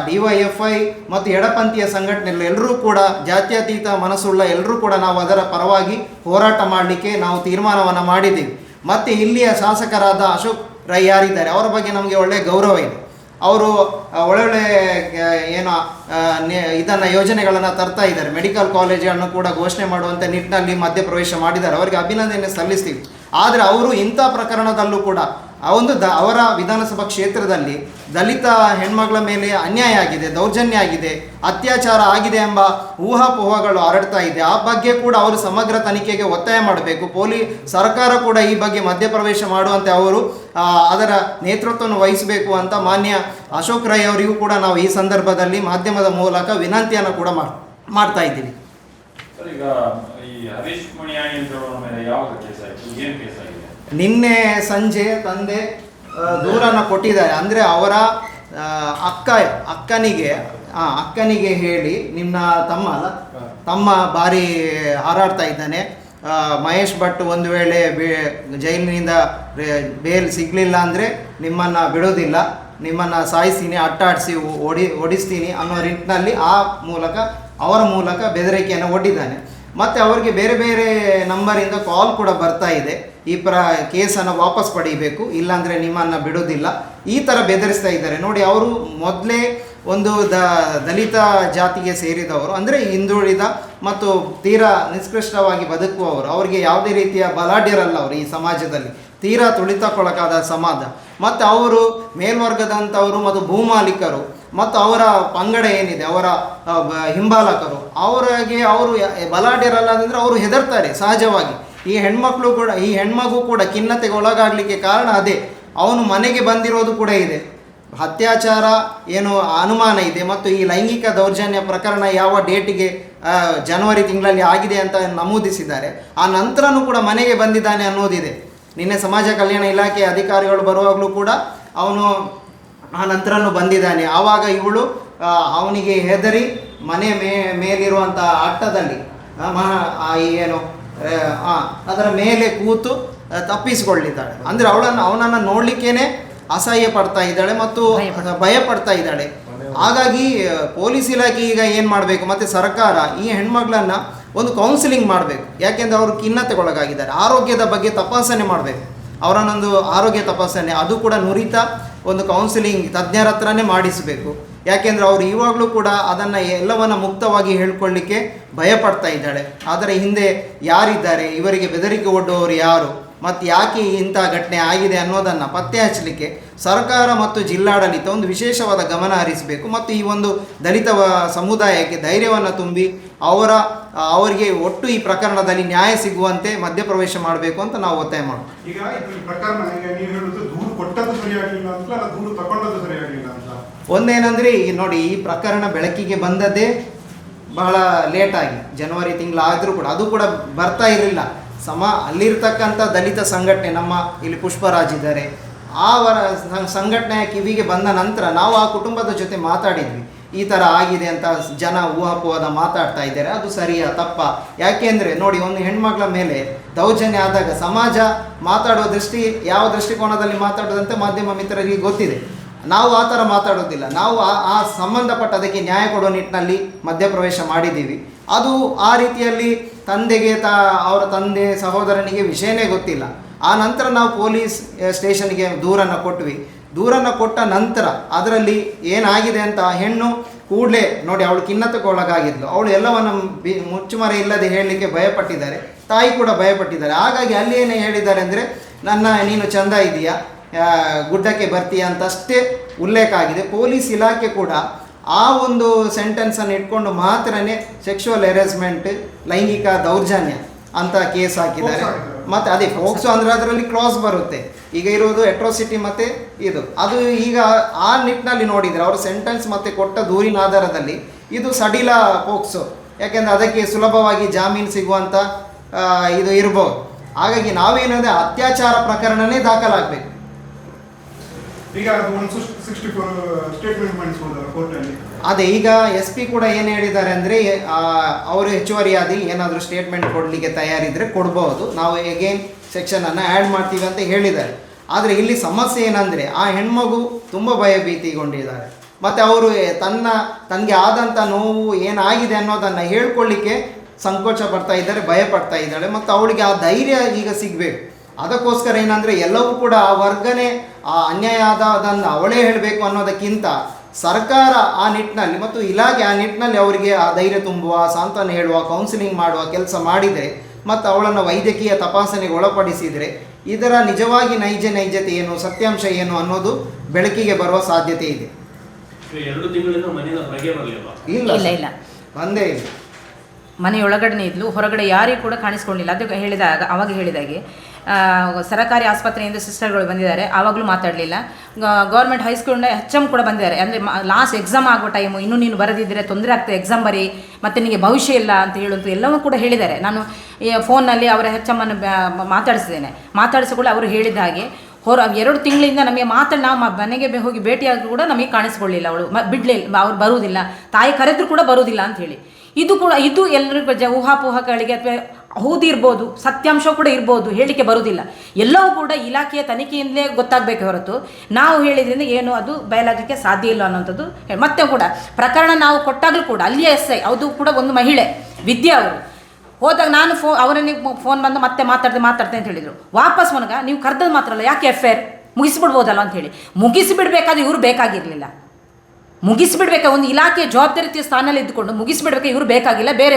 D Y F I ಮತ್ತು ಎಡಪಂಥೀಯ ಸಂಘಟನೆಗಳು ಎಲ್ಲರೂ ಕೂಡ, ಜಾತ್ಯತೀತ ಮನಸ್ಸುಳ್ಳ ಎಲ್ಲರೂ ಕೂಡ ನಾವು ಅದರ ಪರವಾಗಿ ಹೋರಾಟ ಮಾಡಲಿಕ್ಕೆ ನಾವು ತೀರ್ಮಾನವನ್ನು ಮಾಡಿದ್ದೀವಿ. ಮತ್ತು ಇಲ್ಲಿಯ ಶಾಸಕರಾದ ಅಶೋಕ್ ರೈ ಯಾರಿದ್ದಾರೆ, ಅವರ ಬಗ್ಗೆ ನಮಗೆ ಒಳ್ಳೆಯ ಗೌರವ ಇದೆ. ಅವರು ಒಳ್ಳೊಳ್ಳೆ ಏನು ಇದನ್ನು, ಯೋಜನೆಗಳನ್ನು ತರ್ತಾ ಇದ್ದಾರೆ. ಮೆಡಿಕಲ್ ಕಾಲೇಜನ್ನು ಕೂಡ ಘೋಷಣೆ ಮಾಡುವಂಥ ನಿಟ್ಟಿನಲ್ಲಿ ಮಧ್ಯಪ್ರವೇಶ ಮಾಡಿದ್ದಾರೆ. ಅವರಿಗೆ ಅಭಿನಂದನೆ ಸಲ್ಲಿಸ್ತೀವಿ. ಆದರೆ ಅವರು ಇಂಥ ಪ್ರಕರಣದಲ್ಲೂ ಕೂಡ ಆ ಒಂದು ದ, ಅವರ ವಿಧಾನಸಭಾ ಕ್ಷೇತ್ರದಲ್ಲಿ ದಲಿತ ಹೆಣ್ಮಗಳ ಮೇಲೆ ಅನ್ಯಾಯ ಆಗಿದೆ, ದೌರ್ಜನ್ಯ ಆಗಿದೆ, ಅತ್ಯಾಚಾರ ಆಗಿದೆ ಎಂಬ ಊಹಾಪೋಹಗಳು ಹರಡ್ತಾ ಇದೆ. ಆ ಬಗ್ಗೆ ಕೂಡ ಅವರು ಸಮಗ್ರ ತನಿಖೆಗೆ ಒತ್ತಾಯ ಮಾಡಬೇಕು. ಪೊಲೀ ಸರ್ಕಾರ ಕೂಡ ಈ ಬಗ್ಗೆ ಮಧ್ಯಪ್ರವೇಶ ಮಾಡುವಂತೆ ಅವರು ಅದರ ನೇತೃತ್ವವನ್ನು ವಹಿಸಬೇಕು ಅಂತ ಮಾನ್ಯ ಅಶೋಕ್ ರೈ ಅವರಿಗೂ ಕೂಡ ನಾವು ಈ ಸಂದರ್ಭದಲ್ಲಿ ಮಾಧ್ಯಮದ ಮೂಲಕ ವಿನಂತಿಯನ್ನು ಕೂಡ ಮಾಡ್ ಮಾಡ್ತಾ ಇದ್ದೀವಿ. ನಿನ್ನೆ ಸಂಜೆ ತಂದೆ ದೂರನ ಕೊಟ್ಟಿದ್ದಾರೆ. ಅಂದರೆ ಅವರ ಅಕ್ಕ ಅಕ್ಕನಿಗೆ ಆ, ಅಕ್ಕನಿಗೆ ಹೇಳಿ ನಿಮ್ಮ ತಮ್ಮ ಅಲ್ಲ ತಮ್ಮ ಬಾರಿ ಹಾರಾಡ್ತಾ ಇದ್ದಾನೆ. ಮಹೇಶ್ ಭಟ್ ಒಂದು ವೇಳೆ ಬೇ ಜೈಲಿನಿಂದ ಬೇಲ್ ಸಿಗಲಿಲ್ಲ ಅಂದರೆ ನಿಮ್ಮನ್ನು ಬಿಡೋದಿಲ್ಲ. ನಿಮ್ಮನ್ನು ಸಾಯಿಸ್ತೀನಿ ಅಟ್ಟಾಡಿಸಿ ಓಡಿ ಓಡಿಸ್ತೀನಿ ಅನ್ನೋ ನಿಟ್ಟಿನಲ್ಲಿ ಆ ಮೂಲಕ ಅವರ ಮೂಲಕ ಬೆದರಿಕೆಯನ್ನು ಒಡ್ಡಿದ್ದಾನೆ. ಮತ್ತು ಅವರಿಗೆ ಬೇರೆ ಬೇರೆ ನಂಬರಿಂದ ಕಾಲ್ ಕೂಡ ಬರ್ತಾ ಇದೆ. ಈ ಪ್ರ ಕೇಸನ್ನು ವಾಪಸ್ ಪಡೀಬೇಕು, ಇಲ್ಲಾಂದರೆ ನಿಮ್ಮನ್ನು ಬಿಡೋದಿಲ್ಲ. ಈ ಥರ ಬೆದರಿಸ್ತಾ ಇದ್ದಾರೆ. ನೋಡಿ, ಅವರು ಮೊದಲೇ ಒಂದು ದ, ದಲಿತ ಜಾತಿಗೆ ಸೇರಿದವರು, ಅಂದರೆ ಹಿಂದುಳಿದ ಮತ್ತು ತೀರಾ ನಿಷ್ಕೃಷ್ಟವಾಗಿ ಬದುಕುವವರು. ಅವರಿಗೆ ಯಾವುದೇ ರೀತಿಯ ಬಲಾಢ್ಯರಲ್ಲ ಅವರು ಈ ಸಮಾಜದಲ್ಲಿ. ತೀರಾ ತುಳಿತಕ್ಕೊಳಗಾದ ಸಮಾಜ. ಮತ್ತು ಅವರು ಮೇಲ್ವರ್ಗದಂಥವರು ಮತ್ತು ಭೂಮಾಲೀಕರು, ಮತ್ತು ಅವರ ಪಂಗಡ ಏನಿದೆ, ಅವರ ಹಿಂಬಾಲಕರು, ಅವರಿಗೆ ಅವರು ಬಲಾಢ್ಯರಲ್ಲ ಅಂದರೆ ಅವರು ಹೆದರ್ತಾರೆ ಸಹಜವಾಗಿ. ಈ ಹೆಣ್ಮಕ್ಳು ಕೂಡ, ಈ ಹೆಣ್ಮಗು ಕೂಡ ಖಿನ್ನತೆಗೆ ಒಳಗಾಗಲಿಕ್ಕೆ ಕಾರಣ ಅದೇ. ಅವನು ಮನೆಗೆ ಬಂದಿರೋದು ಕೂಡ ಇದೆ. ಅತ್ಯಾಚಾರ ಏನು ಅನುಮಾನ ಇದೆ ಮತ್ತು ಈ ಲೈಂಗಿಕ ದೌರ್ಜನ್ಯ ಪ್ರಕರಣ ಯಾವ ಡೇಟಿಗೆ ಜನವರಿ ತಿಂಗಳಲ್ಲಿ ಆಗಿದೆ ಅಂತ ನಮೂದಿಸಿದ್ದಾರೆ. ಆ ನಂತರನೂ ಕೂಡ ಮನೆಗೆ ಬಂದಿದ್ದಾನೆ ಅನ್ನೋದಿದೆ. ನಿನ್ನೆ ಸಮಾಜ ಕಲ್ಯಾಣ ಇಲಾಖೆ ಅಧಿಕಾರಿಗಳು ಬರುವಾಗಲೂ ಕೂಡ ಅವನು ಆ ನಂತರನೂ ಬಂದಿದ್ದಾನೆ. ಆವಾಗ ಇವಳು ಅವನಿಗೆ ಹೆದರಿ ಮನೆ ಮೇ ಮೇಲಿರುವಂಥ ಅಟ್ಟದಲ್ಲಿ ಏನು ಅದರ ಮೇಲೆ ಕೂತು ತಪ್ಪಿಸಿಕೊಳ್ಳಿದ್ದಾಳೆ. ಅಂದರೆ ಅವಳನ್ನು ಅವನನ್ನು ನೋಡಲಿಕ್ಕೇನೆ ಅಸಹ್ಯ ಪಡ್ತಾ ಇದ್ದಾಳೆ ಮತ್ತು ಭಯ ಭಯ ಪಡ್ತಾ ಇದ್ದಾಳೆ. ಹಾಗಾಗಿ ಪೊಲೀಸ್ ಇಲಾಖೆ ಈಗ ಏನು ಮಾಡಬೇಕು? ಮತ್ತು ಸರ್ಕಾರ ಈ ಹೆಣ್ಮಗಳನ್ನ ಒಂದು ಕೌನ್ಸಿಲಿಂಗ್ ಮಾಡಬೇಕು. ಯಾಕೆಂದರೆ ಅವರು ಖಿನ್ನತೆಗೊಳಗಾಗಿದ್ದಾರೆ. ಆರೋಗ್ಯದ ಬಗ್ಗೆ ತಪಾಸಣೆ ಮಾಡಬೇಕು. ಅವರನ್ನೊಂದು ಆರೋಗ್ಯ ತಪಾಸಣೆ, ಅದು ಕೂಡ ನುರಿತ ಒಂದು ಕೌನ್ಸಿಲಿಂಗ್ ತಜ್ಞರ ಹತ್ರನೇ ಮಾಡಿಸಬೇಕು. ಯಾಕೆಂದರೆ ಅವರು ಇವಾಗಲೂ ಕೂಡ ಅದನ್ನು ಎಲ್ಲವನ್ನು ಮುಕ್ತವಾಗಿ ಹೇಳ್ಕೊಳ್ಳಿಕ್ಕೆ ಭಯಪಡ್ತಾ ಇದ್ದಾಳೆ. ಆದರೆ ಹಿಂದೆ ಯಾರಿದ್ದಾರೆ? ಇವರಿಗೆ ಬೆದರಿಕೆ ಒಡ್ಡುವವರು ಯಾರು? ಮತ್ತು ಯಾಕೆ ಇಂಥ ಘಟನೆ ಆಗಿದೆ ಅನ್ನೋದನ್ನು ಪತ್ತೆ ಹಚ್ಚಲಿಕ್ಕೆ ಸರ್ಕಾರ ಮತ್ತು ಜಿಲ್ಲಾಡಳಿತ ಒಂದು ವಿಶೇಷವಾದ ಗಮನ ಹರಿಸಬೇಕು ಮತ್ತು ಈ ಒಂದು ದಲಿತ ಸಮುದಾಯಕ್ಕೆ ಧೈರ್ಯವನ್ನು ತುಂಬಿ ಅವರ ಅವರಿಗೆ ಒಟ್ಟು ಈ ಪ್ರಕರಣದಲ್ಲಿ ನ್ಯಾಯ ಸಿಗುವಂತೆ ಮಧ್ಯಪ್ರವೇಶ ಮಾಡಬೇಕು ಅಂತ ನಾವು ಒತ್ತಾಯ ಮಾಡೋದು. ಈಗ ಈ ಪ್ರಕರಣ ಈಗ ನೀವು ಹೇಳುದು ದೂರು ಕೊಟ್ಟದ್ದು ಸರಿಯಾಗಲಿಲ್ಲ ಅಂತ ಅಲ್ಲ ದೂರು ತಗೊಂಡದ್ದು ಸರಿಯಾಗಲಿಲ್ಲ ಅಂತ? ಒಂದೇನೆಂದರೆ ಈ ನೋಡಿ ಈ ಪ್ರಕರಣ ಬೆಳಕಿಗೆ ಬಂದದ್ದೇ ಬಹಳ ಲೇಟಾಗಿ ಜನವರಿ ತಿಂಗಳಾದರೂ ಕೂಡ ಅದು ಕೂಡ ಬರ್ತಾ ಇರಲಿಲ್ಲ. ಸಮ ಅಲ್ಲಿರ್ತಕ್ಕಂಥ ದಲಿತ ಸಂಘಟನೆ ನಮ್ಮ ಇಲ್ಲಿ ಪುಷ್ಪರಾಜ್ ಇದ್ದಾರೆ. ಆ ವರ ಸಂಘಟನೆಯ ಕಿವಿಗೆ ಬಂದ ನಂತರ ನಾವು ಆ ಕುಟುಂಬದ ಜೊತೆ ಮಾತಾಡಿದ್ವಿ. ಈ ಥರ ಆಗಿದೆ ಅಂತ ಜನ ಊಹಾಪೋಹದ ಮಾತಾಡ್ತಾ ಇದ್ದಾರೆ. ಅದು ಸರಿಯಾ, ತಪ್ಪ? ಯಾಕೆಂದರೆ ನೋಡಿ, ಒಂದು ಹೆಣ್ಮಕ್ಳ ಮೇಲೆ ದೌರ್ಜನ್ಯ ಆದಾಗ ಸಮಾಜ ಮಾತಾಡುವ ದೃಷ್ಟಿ ಯಾವ ದೃಷ್ಟಿಕೋನದಲ್ಲಿ ಮಾತಾಡೋದಂತೆ ಮಾಧ್ಯಮ ಮಿತ್ರರಿಗೆ ಗೊತ್ತಿದೆ. ನಾವು ಆ ಥರ ಮಾತಾಡೋದಿಲ್ಲ. ನಾವು ಆ ಆ ಸಂಬಂಧಪಟ್ಟ ಅದಕ್ಕೆ ನ್ಯಾಯ ಕೊಡೋ ನಿಟ್ಟಿನಲ್ಲಿ ಮಧ್ಯಪ್ರವೇಶ ಮಾಡಿದ್ದೀವಿ. ಅದು ಆ ರೀತಿಯಲ್ಲಿ ತಂದೆಗೆ ತಾ, ಅವರ ತಂದೆ ಸಹೋದರನಿಗೆ ವಿಷಯನೇ ಗೊತ್ತಿಲ್ಲ. ಆ ನಂತರ ನಾವು ಪೊಲೀಸ್ ಸ್ಟೇಷನ್ಗೆ ದೂರನ್ನು ಕೊಟ್ವಿ. ದೂರನ್ನು ಕೊಟ್ಟ ನಂತರ ಅದರಲ್ಲಿ ಏನಾಗಿದೆ ಅಂತ ಹೆಣ್ಣು ಕೂಡಲೇ ನೋಡಿ ಅವಳು ಖಿನ್ನತಕ್ಕೆ ಒಳಗಾಗಿದ್ಲು. ಅವಳು ಎಲ್ಲವನ್ನು ಬಿ, ಮುಚ್ಚುಮರೆ ಇಲ್ಲದೆ ಹೇಳಲಿಕ್ಕೆ ಭಯಪಟ್ಟಿದ್ದಾರೆ. ತಾಯಿ ಕೂಡ ಭಯಪಟ್ಟಿದ್ದಾರೆ. ಹಾಗಾಗಿ ಅಲ್ಲಿ ಏನೇ ಹೇಳಿದ್ದಾರೆ ಅಂದರೆ, ನನ್ನ, ನೀನು ಚಂದ ಇದೆಯಾ ಗುಡ್ಡಕ್ಕೆ ಬರ್ತೀಯ ಅಂತಷ್ಟೇ ಉಲ್ಲೇಖ ಆಗಿದೆ. ಪೊಲೀಸ್ ಇಲಾಖೆ ಕೂಡ ಆ ಒಂದು ಸೆಂಟೆನ್ಸನ್ನು ಇಟ್ಕೊಂಡು ಮಾತ್ರನೇ ಸೆಕ್ಷುವಲ್ ಹೆರಾಸ್ಮೆಂಟ್ ಲೈಂಗಿಕ ದೌರ್ಜನ್ಯ ಅಂತ ಕೇಸ್ ಹಾಕಿದ್ದಾರೆ. ಮತ್ತು ಅದೇ ಫೋಕ್ಸು ಅಂದರೆ ಅದರಲ್ಲಿ ಕ್ಲಾಸ್ ಬರುತ್ತೆ. ಈಗ ಇರೋದು ಎಟ್ರೋಸಿಟಿ ಮತ್ತು ಇದು. ಅದು ಈಗ ಆ ನಿಟ್ಟಿನಲ್ಲಿ ನೋಡಿದರೆ ಅವರು ಸೆಂಟೆನ್ಸ್ ಮತ್ತೆ ಕೊಟ್ಟ ದೂರಿನ ಆಧಾರದಲ್ಲಿ ಇದು ಸಡಿಲ ಫೋಕ್ಸು ಯಾಕೆಂದರೆ ಅದಕ್ಕೆ ಸುಲಭವಾಗಿ ಜಾಮೀನು ಸಿಗುವಂಥ ಇದು ಇರ್ಬೋದು. ಹಾಗಾಗಿ ನಾವೇನಂದರೆ ಅತ್ಯಾಚಾರ ಪ್ರಕರಣನೇ ದಾಖಲಾಗಬೇಕು. ಈಗ ಸಿಕ್ಸ್ಟಿ ಫೋರ್ ಸ್ಟೇಟ್ಮೆಂಟ್ ಅದೇ, ಈಗ ಎಸ್ ಪಿ ಕೂಡ ಏನು ಹೇಳಿದ್ದಾರೆ ಅಂದರೆ ಅವರು ಹೆಚ್ಚುವರಿಯಾಗಿ ಏನಾದರೂ ಸ್ಟೇಟ್ಮೆಂಟ್ ಕೊಡಲಿಕ್ಕೆ ತಯಾರಿದ್ರೆ ಕೊಡ್ಬೋದು. ನಾವು ಎಗೇನ್ ಸೆಕ್ಷನನ್ನು ಆ್ಯಡ್ ಮಾಡ್ತೀವಿ ಅಂತ ಹೇಳಿದ್ದಾರೆ. ಆದರೆ ಇಲ್ಲಿ ಸಮಸ್ಯೆ ಏನಂದರೆ, ಆ ಹೆಣ್ಮಗು ತುಂಬ ಭಯಭೀತಿಗೊಂಡಿದ್ದಾರೆ ಮತ್ತು ಅವರು ತನ್ನ, ತನಗೆ ಆದಂಥ ನೋವು ಏನಾಗಿದೆ ಅನ್ನೋದನ್ನು ಹೇಳ್ಕೊಳ್ಳಿಕ್ಕೆ ಸಂಕೋಚ ಪಡ್ತಾ ಇದ್ದಾರೆ, ಭಯ ಪಡ್ತಾ ಇದ್ದಾಳೆ ಮತ್ತು ಅವಳಿಗೆ ಆ ಧೈರ್ಯ ಈಗ ಸಿಗಬೇಕು. ಅದಕ್ಕೋಸ್ಕರ ಏನಂದರೆ ಎಲ್ಲವೂ ಕೂಡ ಆ ವರ್ಗನೇ ಆ ಅನ್ಯಾಯ ಆದದನ್ನು ಅವಳೇ ಹೇಳಬೇಕು ಅನ್ನೋದಕ್ಕಿಂತ ಸರ್ಕಾರ ಆ ನಿಟ್ಟಿನಲ್ಲಿ ಮತ್ತು ಇಲಾಖೆ ಆ ನಿಟ್ಟಿನಲ್ಲಿ ಅವರಿಗೆ ಆ ಧೈರ್ಯ ತುಂಬುವ ಸಾಂತ್ವನ ಹೇಳುವ ಕೌನ್ಸಿಲಿಂಗ್ ಮಾಡುವ ಕೆಲಸ ಮಾಡಿದರೆ ಮತ್ತು ಅವಳನ್ನು ವೈದ್ಯಕೀಯ ತಪಾಸಣೆಗೆ ಒಳಪಡಿಸಿದರೆ ಇದರ ನಿಜವಾಗಿ ನೈಜ ನೈಜತೆ ಏನು ಸತ್ಯಾಂಶ ಏನು ಅನ್ನೋದು ಬೆಳಕಿಗೆ ಬರುವ ಸಾಧ್ಯತೆ ಇದೆ. ಇಲ್ಲ ಇಲ್ಲ ಬಂದೇ ಇಲ್ಲ. ಮನೆಯೊಳಗಡೆ ಇದ್ಲು ಹೊರಗಡೆ ಯಾರಿಗೂ ಕೂಡ ಕಾಣಿಸ್ಕೊಂಡಿಲ್ಲ. ಅದು ಹೇಳಿದಾಗ ಅವಾಗ ಹೇಳಿದಾಗೆ ಸರಕಾರಿ ಆಸ್ಪತ್ರೆಯಿಂದ ಸಿಸ್ಟರ್ಗಳು ಬಂದಿದ್ದಾರೆ. ಆವಾಗಲೂ ಮಾತಾಡಲಿಲ್ಲ. ಗೌರ್ಮೆಂಟ್ ಹೈಸ್ಕೂಲ್ನ ಎಚ್ ಎಂ ಕೂಡ ಬಂದಿದ್ದಾರೆ. ಅಂದರೆ ಲಾಸ್ಟ್ ಎಕ್ಸಾಮ್ ಆಗೋ ಟೈಮು ಇನ್ನೂ ನೀನು ಬರೆದಿದ್ದರೆ ತೊಂದರೆ ಆಗ್ತದೆ ಎಕ್ಸಾಮ್ ಬರೀ, ಮತ್ತು ನಿನಗೆ ಭವಿಷ್ಯ ಇಲ್ಲ ಅಂತ ಹೇಳುವಂಥ ಎಲ್ಲವೂ ಕೂಡ ಹೇಳಿದ್ದಾರೆ. ನಾನು ಫೋನ್ನಲ್ಲಿ ಅವರ ಹೆಚ್ ಎಮ್ಮನ್ನು ಮಾತಾಡಿಸಿದ್ದೇನೆ. ಮಾತಾಡಿಸಿಕೊಳ್ಳಿ ಅವರು ಹೇಳಿದ ಹಾಗೆ, ಹೊರ ಎರಡು ತಿಂಗಳಿಂದ ನಮಗೆ ಮಾತಾಡಿ ನಾವು ಮನೆಗೆ ಹೋಗಿ ಭೇಟಿಯಾಗಿ ಕೂಡ ನಮಗೆ ಕಾಣಿಸ್ಕೊಳ್ಳಿಲ್ಲ ಅವಳು. ಮ ಬಿಡಲಿಲ್ಲ ಅವ್ರು ಬರುವುದಿಲ್ಲ. ತಾಯಿ ಕರೆದ್ರೂ ಕೂಡ ಬರುವುದಿಲ್ಲ ಅಂತ ಹೇಳಿ. ಇದು ಕೂಡ, ಇದು ಎಲ್ಲರಿಗೂ ಊಹಾಪೋಹಗಳಿಗೆ ಅಥವಾ ಹೌದು ಇರ್ಬೋದು, ಸತ್ಯಾಂಶ ಕೂಡ ಇರ್ಬೋದು ಹೇಳಿಕೆ ಬರುವುದಿಲ್ಲ ಎಲ್ಲವೂ ಕೂಡ ಇಲಾಖೆಯ ತನಿಖೆಯಿಂದಲೇ ಗೊತ್ತಾಗಬೇಕು ಹೊರತು ನಾವು ಹೇಳಿದ್ರಿಂದ ಏನು ಅದು ಬಯಲಾಗಲಿಕ್ಕೆ ಸಾಧ್ಯ ಇಲ್ಲ ಅನ್ನೋಂಥದ್ದು ಮತ್ತೆ ಕೂಡ ಪ್ರಕರಣ ನಾವು ಕೊಟ್ಟಾಗಲೂ ಕೂಡ ಅಲ್ಲಿಯ ಎಸ್ ಐ ಅದು ಕೂಡ ಒಂದು ಮಹಿಳೆ, ವಿದ್ಯಾ ಅವರು. ಹೋದಾಗ ನಾನು ಫೋ, ಅವರನ್ನೇ ಫೋನ್ ಬಂದು ಮತ್ತೆ ಮಾತಾಡ್ದೆ ಮಾತಾಡ್ತೆ ಅಂತ ಹೇಳಿದರು. ವಾಪಸ್ ಮನಗ ನೀವು ಕರೆದದ್ದು ಮಾತ್ರ ಅಲ್ಲ, ಯಾಕೆ ಎಫ್ ಐ ಆರ್ ಮುಗಿಸಿಬಿಡ್ಬೋದಲ್ಲ ಅಂತ ಹೇಳಿ. ಮುಗಿಸಿಬಿಡ್ಬೇಕಾದ್ರೆ ಇವರು ಬೇಕಾಗಿರಲಿಲ್ಲ. ಮುಗಿಸ್ಬಿಡ್ಬೇಕು. ಒಂದು ಇಲಾಖೆ ಜವಾಬ್ದಾರಿಯ ಸ್ಥಾನದಲ್ಲಿ ಇದ್ದುಕೊಂಡು ಮುಗಿಸ್ಬಿಡ್ಬೇಕು. ಇವರು ಬೇಕಾಗಿಲ್ಲ. ಬೇರೆ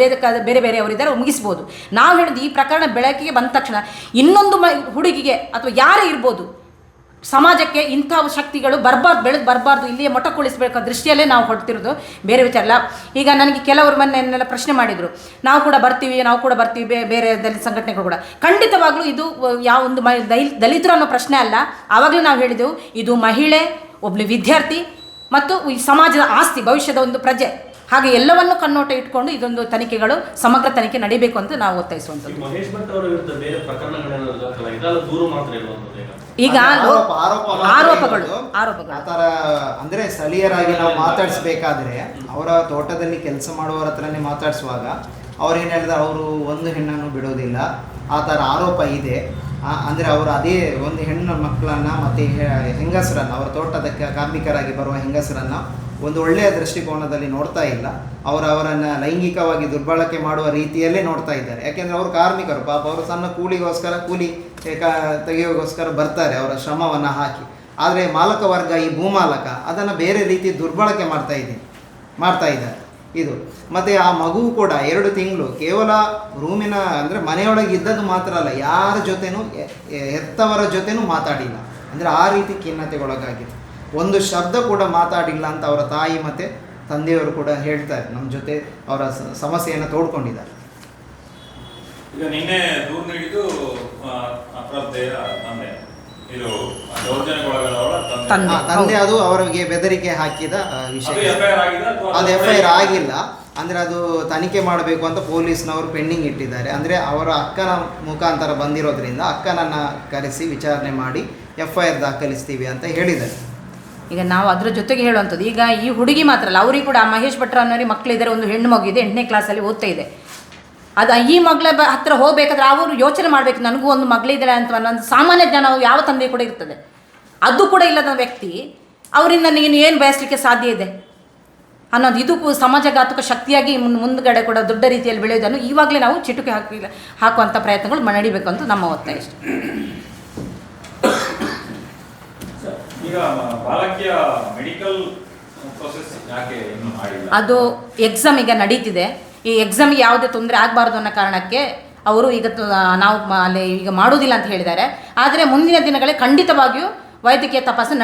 ಬೇರೆ ಬೇರೆ ಬೇರೆಯವರಿದ್ದಾರೆ ಮುಗಿಸ್ಬೋದು. ನಾವು ಹೇಳಿದ್ದು ಈ ಪ್ರಕರಣ ಬೆಳಕಿಗೆ ಬಂದ ತಕ್ಷಣ ಇನ್ನೊಂದು ಹುಡುಗಿಗೆ ಅಥವಾ ಯಾರೇ ಇರ್ಬೋದು, ಸಮಾಜಕ್ಕೆ ಇಂಥ ಶಕ್ತಿಗಳು ಬರಬಾರ್ದು ಬೆಳೆದು ಬರಬಾರ್ದು, ಇಲ್ಲಿಯೇ ಮೊಟಕುಳಿಸ್ಬೇಕು ದೃಷ್ಟಿಯಲ್ಲೇ ನಾವು ಹೊರಟಿರೋದು. ಬೇರೆ ವಿಚಾರ ಅಲ್ಲ ಈಗ ನನಗೆ ಕೆಲವರು ಮೊನ್ನೆಲ್ಲ ಪ್ರಶ್ನೆ ಮಾಡಿದರು. ನಾವು ಕೂಡ ಬರ್ತೀವಿ, ನಾವು ಕೂಡ ಬರ್ತೀವಿ ಬೇರೆ ದಲಿತ ಸಂಘಟನೆಗಳು ಕೂಡ. ಖಂಡಿತವಾಗಲೂ ಇದು ಯಾವ ಒಂದು ಮ ದಲಿತರು ಅನ್ನೋ ಪ್ರಶ್ನೆ ಅಲ್ಲ. ಆವಾಗಲೂ ನಾವು ಹೇಳಿದೆವು, ಇದು ಮಹಿಳೆ ಒಬ್ಬಳು ವಿದ್ಯಾರ್ಥಿ ಮತ್ತು ಈ ಸಮಾಜದ ಆಸ್ತಿ ಭವಿಷ್ಯದ ಒಂದು ಪ್ರಜೆ. ಹಾಗೆ ಎಲ್ಲವನ್ನು ಕಣ್ಣೋಟ ಇಟ್ಕೊಂಡು ಇದೊಂದು ತನಿಖೆಗಳು ಸಮಗ್ರ ತನಿಖೆ ನಡೀಬೇಕು ಅಂತ ನಾವು ಒತ್ತಾಯಿಸುವಂಥದ್ದು. ಅವರ ಈಗ ಈಗ ಆರೋಪ ಆರೋಪ ಆರೋಪಗಳು ಆರೋಪಗಳು. ಆತರ ಥರ ಅಂದ್ರೆ ಸ್ಥಳೀಯರಾಗಿ ನಾವು ಮಾತಾಡಿಸ್ಬೇಕಾದ್ರೆ ಅವರ ತೋಟದಲ್ಲಿ ಕೆಲಸ ಮಾಡುವವರ ಹತ್ರನೇ ಮಾತಾಡಿಸುವಾಗ ಅವ್ರೇನು ಹೇಳಿದ್ರೆ ಅವರು ಒಂದು ಹೆಣ್ಣನ್ನು ಬಿಡೋದಿಲ್ಲ. ಆ ಥರ ಆರೋಪ ಇದೆ. ಅಂದ್ರೆ ಅವರು ಅದೇ ಒಂದು ಹೆಣ್ಣು ಮಕ್ಕಳನ್ನು ಮತ್ತು ಹೆಂಗಸರನ್ನು, ಅವರ ತೋಟದ ಕಾರ್ಮಿಕರಾಗಿ ಬರುವ ಹೆಂಗಸರನ್ನು ಒಂದು ಒಳ್ಳೆಯ ದೃಷ್ಟಿಕೋನದಲ್ಲಿ ನೋಡ್ತಾ ಇಲ್ಲ. ಅವರು ಅವರನ್ನು ಲೈಂಗಿಕವಾಗಿ ದುರ್ಬಳಕೆ ಮಾಡುವ ರೀತಿಯಲ್ಲೇ ನೋಡ್ತಾ ಇದ್ದಾರೆ. ಯಾಕೆಂದರೆ ಅವರು ಕಾರ್ಮಿಕರು, ಪಾಪ ಅವರು ಸಣ್ಣ ಕೂಲಿಗೋಸ್ಕರ, ಕೂಲಿ ತೆಗೆಯೋಗೋಸ್ಕರ ಬರ್ತಾರೆ ಅವರ ಶ್ರಮವನ್ನು ಹಾಕಿ. ಆದರೆ ಮಾಲಕ ವರ್ಗ ಈ ಭೂಮಾಲಕ ಅದನ್ನು ಬೇರೆ ರೀತಿ ದುರ್ಬಳಕೆ ಮಾಡ್ತಾ ಇದ್ದೀನಿ ಮಾಡ್ತಾ ಇದ್ದಾರೆ. ಇದು. ಮತ್ತು ಆ ಮಗು ಕೂಡ ಎರಡು ತಿಂಗಳು ಕೇವಲ ರೂಮಿನ, ಅಂದರೆ ಮನೆಯೊಳಗೆ ಇದ್ದದ್ದು ಮಾತ್ರ ಅಲ್ಲ, ಯಾರ ಜೊತೆನೂ ಹೆತ್ತವರ ಜೊತೆನೂ ಮಾತಾಡಿಲ್ಲ. ಅಂದರೆ ಆ ರೀತಿ ಖಿನ್ನತೆಗೊಳಗಾಗಿದೆ ಒಂದು ಶಬ್ದ ಕೂಡ ಮಾತಾಡಿಲ್ಲ ಅಂತ ಅವರ ತಾಯಿ ಮತ್ತು ತಂದೆಯವರು ಕೂಡ ಹೇಳ್ತಾರೆ ನಮ್ಮ ಜೊತೆ ಅವರ ಸಮಸ್ಯೆಯನ್ನು ತೋಡ್ಕೊಂಡಿದ್ದಾರೆ. ಈಗ ನಿನ್ನೆ ದೂರು ನೀಡಿದ್ದು ತಂದೆ. ಇದು ತಂದೆ. ತಂದೆ. ತಂದೆ ಅದು ಅವರಿಗೆ ಬೆದರಿಕೆ ಹಾಕಿದ ಆ, ಅದು ವಿಷಯ ಎಫ್ಐಆರ್ ಆಗಿದೆ ಅಥವಾ ಅದು ಎಫ್ ಐ ಆರ್ ಆಗಿಲ್ಲ. ಅಂದ್ರೆ ಅದು ತನಿಖೆ ಮಾಡಬೇಕು ಅಂತ ಪೊಲೀಸ್ನವರು ಪೆಂಡಿಂಗ್ ಇಟ್ಟಿದ್ದಾರೆ. ಅಂದ್ರೆ ಅವರ ಅಕ್ಕನ ಮುಖಾಂತರ ಬಂದಿರೋದ್ರಿಂದ ಅಕ್ಕನನ್ನ ಕರೆಸಿ ವಿಚಾರಣೆ ಮಾಡಿ ಎಫ್ ಐ ಆರ್ ದಾಖಲಿಸ್ತೀವಿ ಅಂತ ಹೇಳಿದ್ದಾರೆ. ಈಗ ನಾವು ಅದ್ರ ಜೊತೆಗೆ ಹೇಳುವಂಥದ್ದು ಈಗ ಈ ಹುಡುಗಿ ಮಾತ್ರ ಅಲ್ಲ ಅವ್ರಿಗೆ ಕೂಡ ಆ ಮಹೇಶ್ ಭಟ್ರ ಅನ್ನೋರಿಗೆ ಮಕ್ಕಳಿದ್ದಾರೆ ಒಂದು ಹೆಣ್ಣು ಮಗು ಇದೆ ಎಂಟನೇ ಕ್ಲಾಸಲ್ಲಿ ಓದ್ತಾ ಇದೆ. ಅದು ಈ ಮಗಳ ಬ ಹತ್ರ ಹೋಗ್ಬೇಕಾದ್ರೆ ಅವರು ಯೋಚನೆ ಮಾಡಬೇಕು ನನಗೂ ಒಂದು ಮಗಳಿದ್ದಾಳೆ ಅಂತ ಅನ್ನೋ ಸಾಮಾನ್ಯ ಜ್ಞಾನ ಯಾವ ತಂದೆ ಕೂಡ ಇರ್ತದೆ. ಅದು ಕೂಡ ಇಲ್ಲದ ವ್ಯಕ್ತಿ ಅವರಿಂದ ನೀನು ಏನು ಬಯಸಲಿಕ್ಕೆ ಸಾಧ್ಯ ಇದೆ? ಅನ್ನೋದು ಇದು ಸಮಾಜಘಾತುಕ ಶಕ್ತಿಯಾಗಿ ಮುನ್- ಮುಂದ್ಗಡೆ ಕೂಡ ದೊಡ್ಡ ರೀತಿಯಲ್ಲಿ ಬೆಳೆಯೋದನ್ನು ಇವಾಗಲೇ ನಾವು ಚಿಟುಕಿ ಹಾಕಿ ಹಾಕುವಂಥ ಪ್ರಯತ್ನಗಳು ಮನಡಿಬೇಕು ನಡಿಬೇಕು ಅಂತ ನಮ್ಮ ಒತ್ತಾಯ ಇಷ್ಟ ಅದು ಎಕ್ಸಾಮ್ ಈಗ ನಡೀತಿದೆ. ಈ ಎಕ್ಸಾಮ್ಗೆ ಯಾವುದೇ ತೊಂದರೆ ಆಗಬಾರ್ದು ಅನ್ನೋ ಕಾರಣಕ್ಕೆ ಅವರು ಈಗ ನಾವು ಅಲ್ಲಿ ಈಗ ಮಾಡೋದಿಲ್ಲ ಅಂತ ಹೇಳಿದ್ದಾರೆ. ಆದರೆ ಮುಂದಿನ ದಿನಗಳಲ್ಲಿ ಖಂಡಿತವಾಗಿಯೂ ವೈದ್ಯಕೀಯ ತಪಾಸಣೆ